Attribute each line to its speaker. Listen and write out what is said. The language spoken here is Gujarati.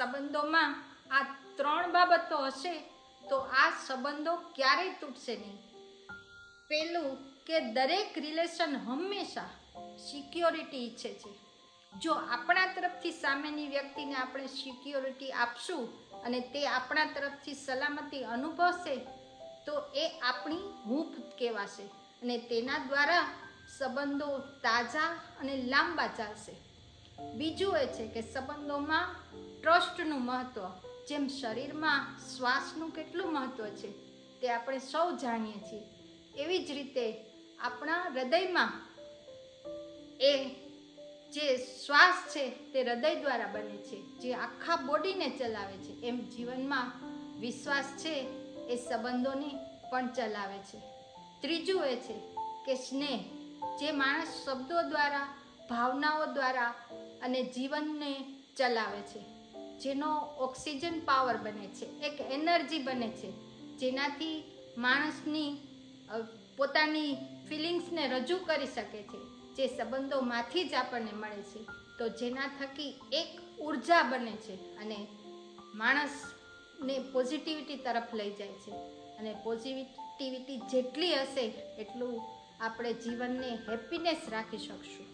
Speaker 1: સંબંધોમાં આ ત્રણ બાબતો હશે, તો આ સંબંધો ક્યારેય તૂટશે નહીં. પેલું કે દરેક રિલેશન હંમેશા સિક્યોરિટી ઈચ્છે છે. જો આપણા તરફથી સામેની વ્યક્તિને આપણે સિક્યોરિટી આપશું અને તે આપણા તરફથી સલામતી અનુભવશે, તો એ આપણી હૂંફ કહેવાશે અને તેના દ્વારા સંબંધો તાજા અને લાંબા ચાલશે. બીજું એ છે કે સંબંધોમાં ટ્રસ્ટનું મહત્ત્વ જેમ શરીરમાં શ્વાસનું કેટલું મહત્ત્વ છે, તે આપણે સૌ જાણીએ છીએ. એવી જ રીતે આપણા હૃદયમાં એ જે શ્વાસ છે, તે હૃદય દ્વારા બને છે, જે આખા બોડીને ચલાવે છે. એમ જીવનમાં વિશ્વાસ છે, એ સંબંધોને પણ ચલાવે છે. ત્રીજું એ છે કે સ્નેહ, જે માણસ શબ્દો દ્વારા, ભાવનાઓ દ્વારા અને જીવનને ચલાવે છે. જેનો ઓક્સિજન પાવર બને છે, એક એનર્જી બને છે, જેનાથી માણસની પોતાની ફિલિંગ્સને રજૂ કરી શકે છે, જે સંબંધોમાંથી જ આપણને મળે છે. તો જેના થકી એક ઊર્જા બને છે અને માણસને પોઝિટિવિટી તરફ લઈ જાય છે. અને પોઝિટિવિટી જેટલી હશે, એટલું આપણે જીવનને હેપીનેસ રાખી શકશું.